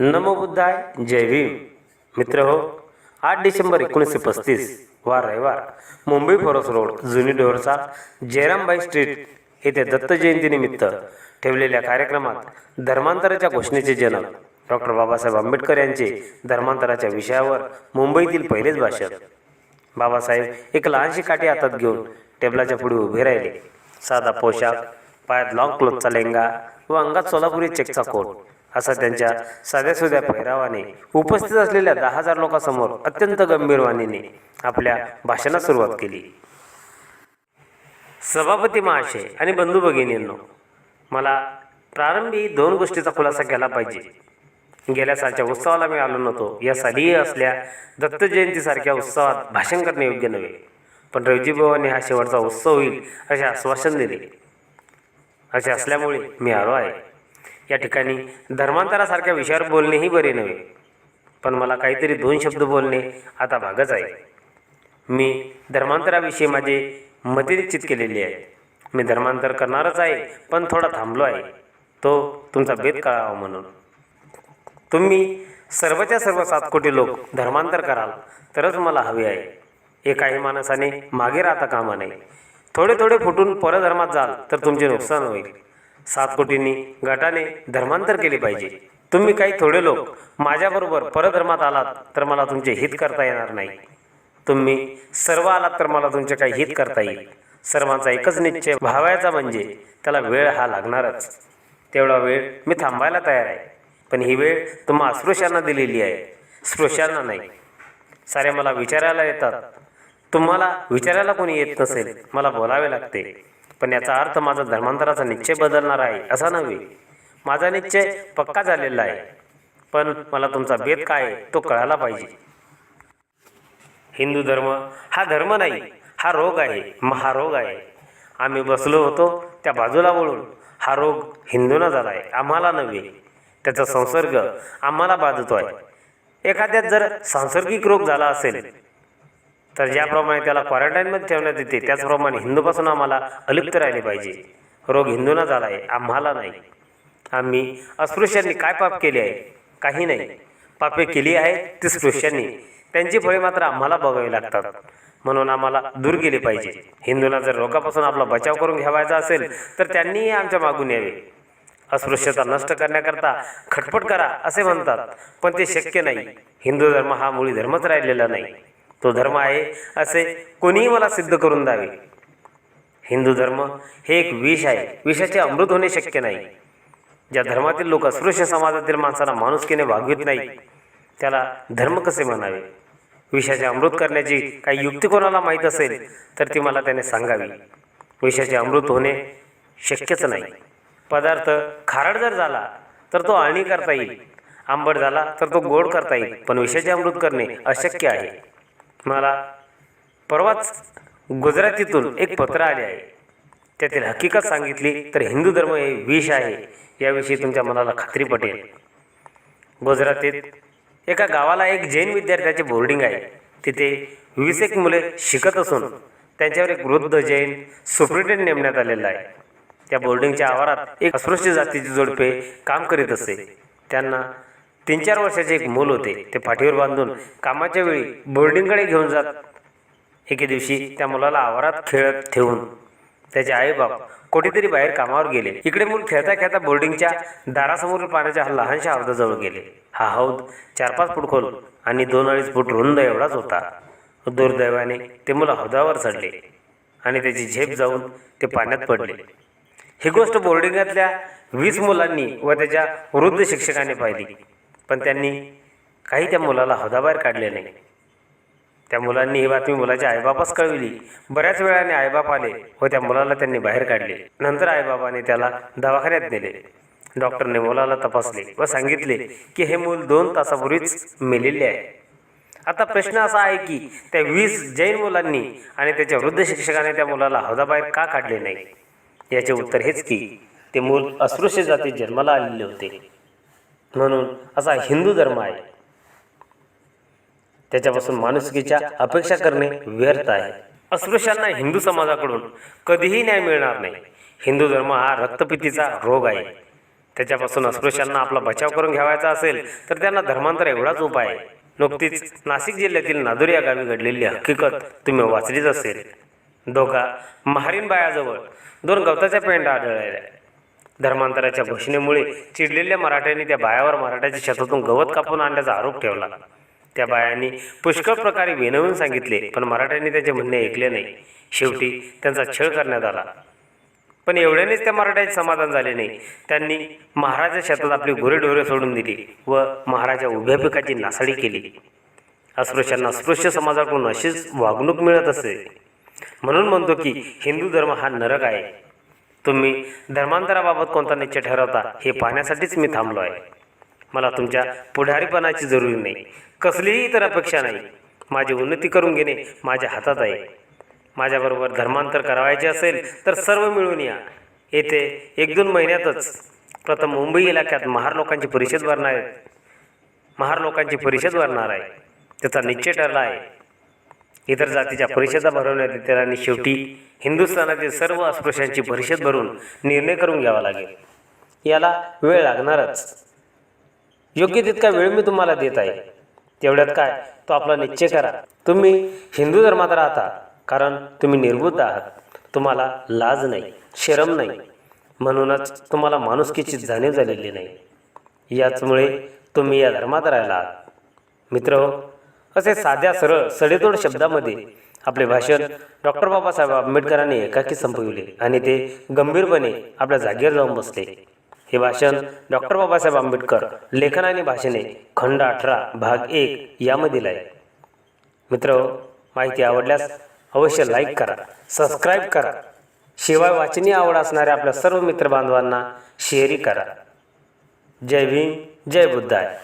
नमो बुद्धाय जय भीम. मित्र हो आठ डिसेंबर एकोणीसशे पस्तीस वार रविवार. मुंबई फोरस रोड जुनी डोरचा जयरामबाई स्ट्रीट येथे दत्त जयंतीनिमित्त ठेवलेल्या कार्यक्रमात धर्मांतराच्या घोषणेचे जनक डॉक्टर बाबासाहेब आंबेडकर यांचे धर्मांतराच्या विषयावर मुंबईतील पहिलेच भाषण बाबासाहेब एक लहानशी काठी हातात घेऊन टेबलाच्या पुढे उभे राहिले. साधा पोशाख पायात लॉंग क्लोथचा लेंगा व अंगात सोलापुरी चेकचा कोट. असा त्यांच्या साध्या सुध्या पेहरावाने उपस्थित असलेल्या दहा हजार लोकांसमोर अत्यंत गंभीर वाणीने आपल्या भाषणास सुरुवात केली. सभापती महाशय आणि बंधू भगिनींनो मला प्रारंभी दोन गोष्टीचा खुलासा केला पाहिजे. गेल्या सालच्या उत्सवाला मी आलो नव्हतो या सालीही असल्या दत्त जयंतीसारख्या उत्सवात भाषण करणे योग्य नव्हे. पण रवजीबाबांनी हा शेवटचा उत्सव होईल असे आश्वासन दिले. असे असल्यामुळे मी आलो आहे. या ठिकाणी धर्मांतरासारख्या विषयावर बोलणेही बरे नव्हे. पण मला काहीतरी दोन शब्द बोलणे आता भागच आहे. मी धर्मांतराविषयी माझे मते निश्चित केलेली आहे. मी धर्मांतर करणारच आहे पण थोडा थांबलो आहे. तो तुमचा भेद कळावा म्हणून. तुम्ही सर्वच्या सर्व सात कोटी लोक धर्मांतर कराल तरच मला हवे आहे. एकाही माणसाने मागे राहता कामा नये. थोडे थोडे फुटून परधर्मात जाल तर तुमचे नुकसान होईल. सात कोटींनी गटाने धर्मांतर केले पाहिजे. तुम्ही काही थोडे लोक माझ्याबरोबर परधर्मात आलात तर मला तुमचे हित करता येणार नाही. तुम्ही सर्व आलात तर मला तुमचे काही हित करता येईल. सर्वांचा एकच निश्चय व्हावायचा म्हणजे त्याला वेळ हा लागणारच. तेवढा वेळ मी थांबायला तयार आहे. पण ही वेळ तुम्हा अस्पृश्यांना दिलेली आहे. स्पृश्यांना नाही. सारे मला विचारायला येतात. तुम्हाला विचारायला कोणी येत नसेल मला बोलावे लागते. पण याचा अर्थ माझा धर्मांतराचा निश्चय बदलणार आहे असा नव्हे. माझा निश्चय पक्का झालेला आहे. पण मला तुमचा भेद काय आहे तो कळायला पाहिजे. हिंदू धर्म हा धर्म नाही हा रोग आहे महारोग आहे. आम्ही बसलो होतो त्या बाजूला वळून. हा रोग हिंदूंना झाला आहे आम्हाला नव्हे. त्याचा संसर्ग आम्हाला बाधतो आहे एखाद्यात जर सांसर्गिक रोग झाला असेल तर ज्याप्रमाणे त्याला क्वारंटाईनमध्ये ठेवण्यात येते. त्याचप्रमाणे हिंदूपासून आम्हाला अलिप्त राहिले पाहिजे. रोग हिंदूंना झाला आहे आम्हाला नाही. आम्ही अस्पृश्यांनी काय पाप केले आहे? काही नाही. पापे केली आहेत ती स्पृश्यांनी. त्यांची फळे मात्र आम्हाला बघावी लागतात. म्हणून आम्हाला दूर गेले पाहिजे. हिंदूंना जर रोगापासून आपला बचाव करून घ्यावायचा असेल तर त्यांनीही आमच्या मागून यावे. अस्पृश्यता नष्ट करण्याकरता खटपट करा असे म्हणतात. पण ते शक्य नाही. हिंदू धर्म हा मुळी धर्मच राहिलेला नाही. तो धर्म आहे असे कोणीही मला सिद्ध करून द्यावे. हिंदू धर्म हे एक विष आहे. विषाचे अमृत होणे शक्य नाही. ज्या धर्मातील लोक अस्पृश्य समाजातील माणसाला माणुसकीने वागवित नाही त्याला धर्म कसे म्हणावे? विषाचे अमृत करण्याची काही युक्ती कोणाला माहीत असेल तर ती मला त्याने सांगावी. विषाचे अमृत होणे शक्यच नाही. पदार्थ खारट जर झाला तर तो अळणी करता येईल. आंबट झाला तर तो गोड करता येईल. पण विषाचे अमृत करणे अशक्य आहे. मला परवाच गुजरातीतून एक पत्र आले आहे. त्यातील हकीकत सांगितली तर हिंदू धर्म हे विष आहे याविषयी तुमच्या मनाला खात्री पटेल. गुजरातीत एका गावाला एक जैन विद्यार्थ्याचे बोर्डिंग आहे. तिथे वीस एक मुले शिकत असून त्यांच्यावर एक वृद्ध जैन सुप्रिटेंड नेमण्यात आलेला आहे. त्या बोर्डिंगच्या आवारात एक अस्पृश्य जातीची जोडपे काम करीत असे. त्यांना तीन चार वर्षाचे एक मूल होते. ते पाठीवर बांधून कामाच्या वेळी बोर्डिंगकडे घेऊन जात. एके दिवशी त्या मुलाला आवारात खेळत ठेवून त्याचे आईबाप कुठेतरी बाहेर कामावर गेले. इकडे मूल खेळता खेळता बोर्डिंगच्या दारासमोर पाण्याच्या लहानशा हौदाजवळ गेले. हा हौद चार पाच फूट खोल आणि दोन अडीच फूट रुंद एवढाच होता. दुर्दैवाने ते मुलं हौदावर चढले आणि त्याची झेप जाऊन ते पाण्यात पडले. ही गोष्ट बोर्डिंगातल्या वीस मुलांनी व त्याच्या वृद्ध शिक्षकाने पाहिली. पण त्यांनी काही त्या मुलाला हौदाबाहेर काढले नाही. त्या मुलांनी ही बातमी मुलाच्या आईबापास कळविली. बऱ्याच वेळाने आईबाप आले व त्या मुलाला त्यांनी बाहेर काढले. नंतर आईबाबाने त्याला दवाखान्यात नेले. डॉक्टरने मुलाला तपासले व सांगितले की हे मूल दोन तासापूर्वीच मेलेले आहे. आता प्रश्न असा आहे की त्या वीस जैन मुलांनी आणि त्याच्या वृद्ध शिक्षकाने त्या मुलाला हौदाबाहेर का काढले नाही? याचे उत्तर हेच की ते मूल अस्पृश्य जातीत जन्माला आलेले होते. म्हणून असा हिंदू धर्म आहे. त्याच्यापासून माणुसकीच्या अपेक्षा करणे व्यर्थ आहे. अस्पृश्यांना हिंदू समाजाकडून कधीही न्याय मिळणार नाही. हिंदू धर्म हा रक्तपितीचा रोग आहे. त्याच्यापासून अस्पृश्यांना आपला बचाव करून घ्यावायचा असेल तर त्यांना धर्मांतर एवढाच उपाय आहे. नुकतीच नाशिक जिल्ह्यातील नादुरी या गावी घडलेली हकीकत तुम्ही वाचलीच असेल. दोघा महारीन बायाजवळ दोन गवताच्या पेंडा आढळल्या. धर्मांतराच्या घोषणेमुळे चिडलेल्या मराठ्यांनी त्या बायावर मराठ्याच्या शेतातून गवत कापून आणल्याचा आरोप ठेवला. त्या बायांनी पुष्कळ प्रकारे विनवून सांगितले पण मराठ्यांनी त्याचे म्हणणे ऐकले नाही. शेवटी त्यांचा छळ करण्यात आला. पण एवढ्यानेच त्या मराठ्याचे समाधान झाले नाही. त्यांनी महाराजा शेतात आपली गुरेढोरे सोडून दिली व महाराजा उभ्या पिकाची नासाडी केली. अस्पृश्यांना अस्पृश्य समाजाकडून अशीच वागणूक मिळत असे. म्हणून म्हणतो की हिंदू धर्म हा नरक आहे. तुम्ही धर्मांतराबाबत कोणता निश्चय ठरवता हे पाहण्यासाठीच मी थांबलो आहे. मला तुमच्या पुढारीपणाची जरुरी नाही. कसलीही इतर अपेक्षा नाही. माझी उन्नती करून घेणे माझ्या हातात आहे. माझ्याबरोबर धर्मांतर करावायचे असेल तर सर्व मिळून या. येथे एक दोन महिन्यातच प्रथम मुंबई इलाक्यात महार लोकांची परिषद भरणार आहे. महार लोकांची परिषद भरणार आहे. त्याचा निश्चय ठरला आहे. इतर जातीच्या परिषदा भरवण्यात येतील आणि शेवटी हिंदुस्थानातील सर्व अस्पृश्यांची परिषद भरून निर्णय करून घ्यावा लागेल. याला वेळ लागणारच. योग्य तितका वेळ मी तुम्हाला देत आहे. तेवढ्यात काय? तो आपला निश्चय करा. तुम्ही हिंदू धर्मात राहता कारण तुम्ही निर्बुद्ध आहात. तुम्हाला लाज नाही शरम नाही. म्हणूनच तुम्हाला माणुसकीची जाणीव झालेली नाही. याचमुळे तुम्ही या धर्मात राहिला आहात. मित्र असे साध्या सरळ सडेतोड शब्दामध्ये आपले भाषण डॉक्टर बाबासाहेब आंबेडकरांनी एकाकी संपविले आणि ते गंभीरपणे आपल्या जागेवर जाऊन बसले. हे भाषण डॉक्टर बाबासाहेब आंबेडकर लेखन आणि भाषणे खंड अठरा भाग एक यामधील आहे. मित्र माहिती आवडल्यास अवश्य लाईक करा सबस्क्राईब करा. शिवाय वाचनीय आवड असणाऱ्या आपल्या सर्व मित्रबांधवांना शेअरही करा. जय भीम जय बुद्धाय.